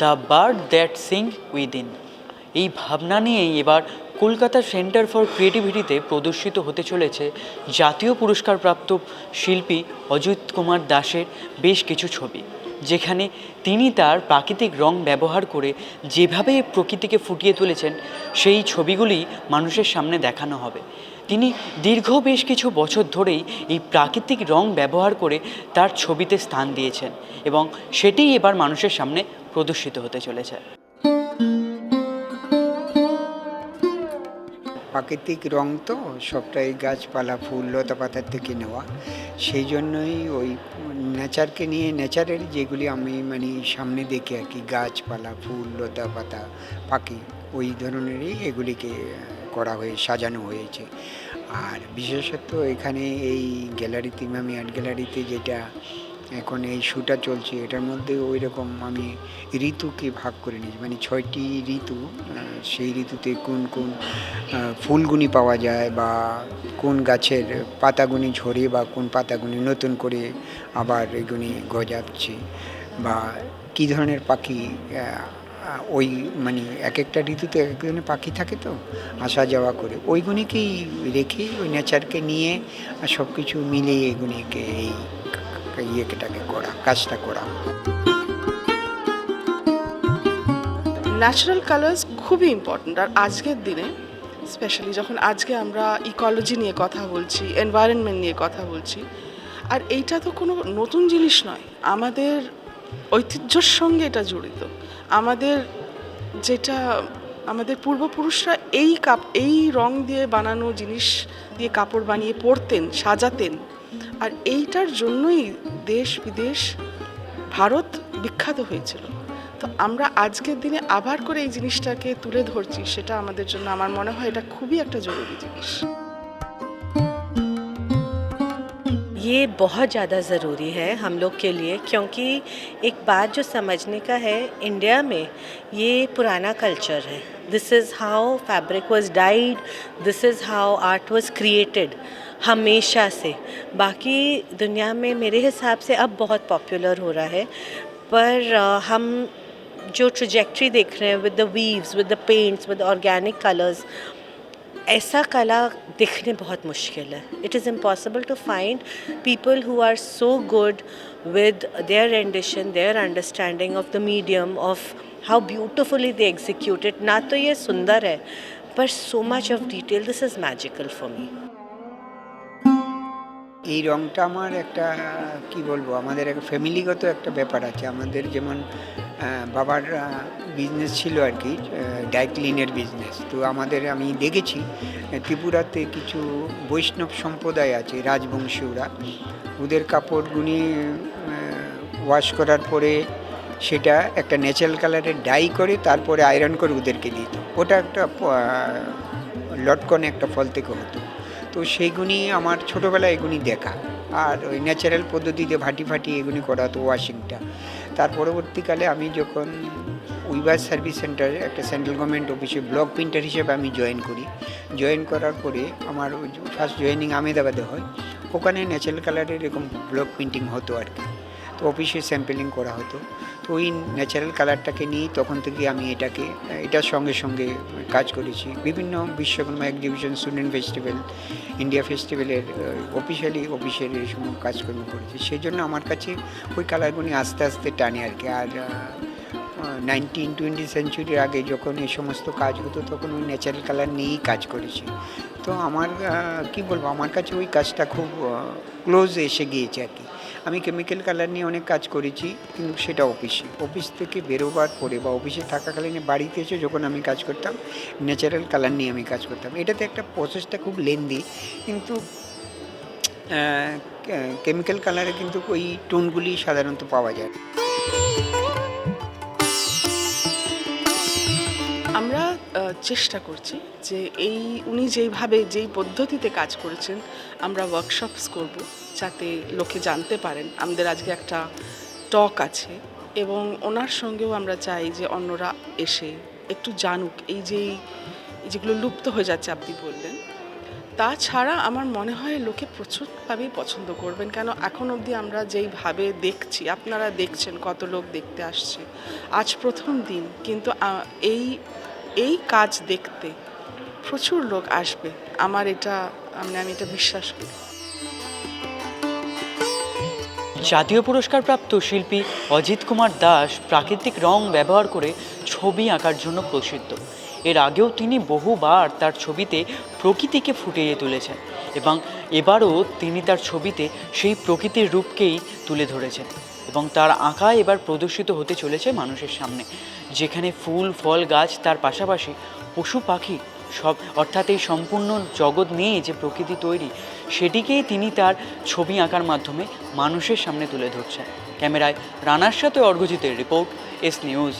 The bird that sing within. এই ভাবনা নিয়েই এবার কলকাতা সেন্টার ফর ক্রিয়েটিভিটিতে প্রদর্শিত হতে চলেছে জাতীয় পুরস্কারপ্রাপ্ত শিল্পী অজিত কুমার দাসের বেশ কিছু ছবি, যেখানে তিনি তার প্রাকৃতিক রং ব্যবহার করে যেভাবে প্রকৃতিকে ফুটিয়ে তুলেছেন, সেই ছবিগুলি মানুষের সামনে দেখানো হবে। তিনি দীর্ঘ বেশ কিছু বছর ধরেই এই প্রাকৃতিক রং ব্যবহার করে তার ছবিতে স্থান দিয়েছেন এবং সেটিই এবার মানুষের সামনে প্রদর্শিত হতে চলেছে। প্রাকৃতিক রং তো সবটাই গাছপালা, ফুল, লতা পাতার থেকে নেওয়া। সেই জন্যই ওই নেচারকে নিয়ে নেচারের যেগুলি আমি মানে সামনে দেখি আর কি, গাছপালা, ফুল, লতা পাতা, পাখি, ওই ধরনেরই এগুলিকে করা হয়ে, সাজানো হয়েছে। আর বিশেষত এখানে এই গ্যালারিতে আমি আর্ট গ্যালারিতে যেটা এখন এই শুটা চলছে, এটার মধ্যে ওই রকম আমি ঋতুকে ভাগ করে নিয়েছি। মানে ছয়টি ঋতু সেই ঋতুতে কোন কোন ফুলগুনি পাওয়া যায় বা কোন গাছের পাতাগুনি ঝরে বা কোন পাতাগুনি নতুন করে আবার এগুনি গজাচ্ছে বা কী ধরনের পাখি ওই মানে এক একটা ঋতুতে এক ধরনের পাখি থাকে তো, আসা যাওয়া করে ওইগুলিকেই রেখে ওই নেচারকে নিয়ে সব কিছু মিলিয়ে এগুলিকে এই ইয়েটাকে করা, কাজটা করা। ন্যাচারাল কালার্স খুবই ইম্পর্ট্যান্ট আর আজকের দিনে স্পেশালি যখন আজকে আমরা ইকোলজি নিয়ে কথা বলছি এনভায়রনমেন্ট নিয়ে কথা বলছি, আর এইটা তো কোনো নতুন জিনিস নয়। আমাদের ঐতিহ্যর সঙ্গে এটা জড়িত। আমাদের যেটা, আমাদের পূর্বপুরুষরা এই কাপ, এই রং দিয়ে বানানো জিনিস দিয়ে কাপড় বানিয়ে পরতেন, সাজাতেন আর এইটার জন্যই দেশ বিদেশ ভারত বিখ্যাত হয়েছিল তো আমরা আজকের দিনে আবার করে এই জিনিসটাকে তুলে ধরছি সেটা আমাদের জন্য আমার মনে হয় এটা খুবই একটা জরুরি জিনিস ये बहुत ज़्यादा ज़रूरी है हम लोग के लिए क्योंकि एक बात जो समझने का है इंडिया में ये पुराना कल्चर है this is how fabric was dyed this is how art was created हमेशा से। बाकी दुनिया में मेरे हिसाब से अब बहुत पॉपुलर हो रहा है, पर हम जो ट्रजेक्ट्री देख रहे हैं with the weaves with the paints with organic colours ऐसा कला दिखने बहुत मुश्किल है। It is impossible to find people who are so good with their rendition their understanding of the medium of how beautifully they executed ना तो ये सुंदर है, पर so much of detail this is magical for me এই রংটা আমার একটা, কি বলব, আমাদের একটা ফ্যামিলিগত একটা ব্যাপার আছে। আমাদের যেমন বাবার বিজনেস ছিল আর কি ডাইক্লিনের বিজনেস তো আমাদের আমি দেখেছি ত্রিপুরাতে কিছু বৈষ্ণব সম্প্রদায় আছে, রাজবংশীয়রা। ওদের কাপড়গুনি ওয়াশ করার পরে সেটা একটা ন্যাচারাল কালারের ডাই করে তারপরে আয়রন করে ওদেরকে দিত। ওটা একটা লটকনে একটা ফল থেকে হতো। তো সেইগুনি আমার ছোটোবেলায় এগুনি দেখা। আর ওই ন্যাচারাল পদ্ধতিতে ভাটি ফাটি এগুনি করা হতো ওয়াশিংটা তার পরবর্তীকালে আমি যখন উইবার সার্ভিস সেন্টার, একটা সেন্ট্রাল গভর্নমেন্ট অফিসে ব্লক প্রিন্টার হিসেবে আমি জয়েন করি। জয়েন করার পরে আমার ফার্স্ট জয়েনিং আমেদাবাদে হয়। ওখানে ন্যাচারাল কালারের এরকম ব্লক প্রিন্টিং হতো আর কি। তো অফিসে স্যাম্পেলিং করা হতো। তো ওই ন্যাচারাল কালারটাকে নিয়েই তখন থেকে আমি এটাকে, এটার সঙ্গে সঙ্গে কাজ করেছি। বিভিন্ন Vishwakarma exhibition student festival India ফেস্টিভ্যালের officially অফিসের এই সময় কাজকর্ম করেছি। সেই জন্য আমার কাছে ওই কালারগুলি আস্তে আস্তে টানে আর কি। আর নাইনটিন টোয়েন্টি সেঞ্চুরির আগে যখন এই সমস্ত কাজ হতো, তখন ওই ন্যাচারাল কালার নিয়েই কাজ করেছি। তো আমার কি বলব, আমার কাছে ওই কাজটা খুব ক্লোজ এসে গিয়েছে আর কি। আমি কেমিক্যাল কালার নিয়ে অনেক কাজ করেছি, কিন্তু সেটা অফিসে অফিস থেকে বেরোবার পরে বা অফিসে থাকাকালীন বাড়িতে এসে যখন আমি কাজ করতাম ন্যাচারাল কালার নিয়ে আমি কাজ করতাম। এটাতে একটা প্রসেসটা খুব লেন্দি কিন্তু কেমিক্যাল কালারে কিন্তু ওই টোনগুলি সাধারণত পাওয়া যায়। চেষ্টা করছি যে এই উনি যেইভাবে যেই পদ্ধতিতে কাজ করেছেন, আমরা ওয়ার্কশপস করব যাতে লোকে জানতে পারেন। আমাদের আজকে একটা টক আছে এবং ওনার সঙ্গেও আমরা চাই যে অন্যরা এসে একটু জানুক। এই যে যেগুলো লুপ্ত হয়ে যাচ্ছে আপনি বললেন, তাছাড়া আমার মনে হয় লোকে প্রচুরভাবেই পছন্দ করবেন। কেন এখন অবধি আমরা যেইভাবে দেখছি, আপনারা দেখছেন কত লোক দেখতে আসছে। আজ প্রথম দিন, কিন্তু এই এই কাজ দেখতে প্রচুর লোক আসবে। আমার এটা মানে আমি এটা বিশ্বাস করি। জাতীয় পুরস্কারপ্রাপ্ত শিল্পী অজিত কুমার দাস প্রাকৃতিক রং ব্যবহার করে ছবি আঁকার জন্য প্রসিদ্ধ। এর আগেও তিনি বহুবার তার ছবিতে প্রকৃতিকে ফুটিয়ে তুলেছেন এবং এবারও তিনি তার ছবিতে সেই প্রকৃতির রূপকেই তুলে ধরেছেন। এবং তার আঁকা এবার প্রদর্শিত হতে চলেছে মানুষের সামনে। যেখানে ফুল, ফল, গাছ, তার পাশাপাশি পশু, পাখি সব, অর্থাৎ এই সম্পূর্ণ জগৎ নিয়ে যে প্রকৃতি তৈরি, সেটিকেই তিনি তার ছবি আঁকার মাধ্যমে মানুষের সামনে তুলে ধরছেন। ক্যামেরায় রানার সাথে অর্ঘজিতের রিপোর্ট, এস নিউজ।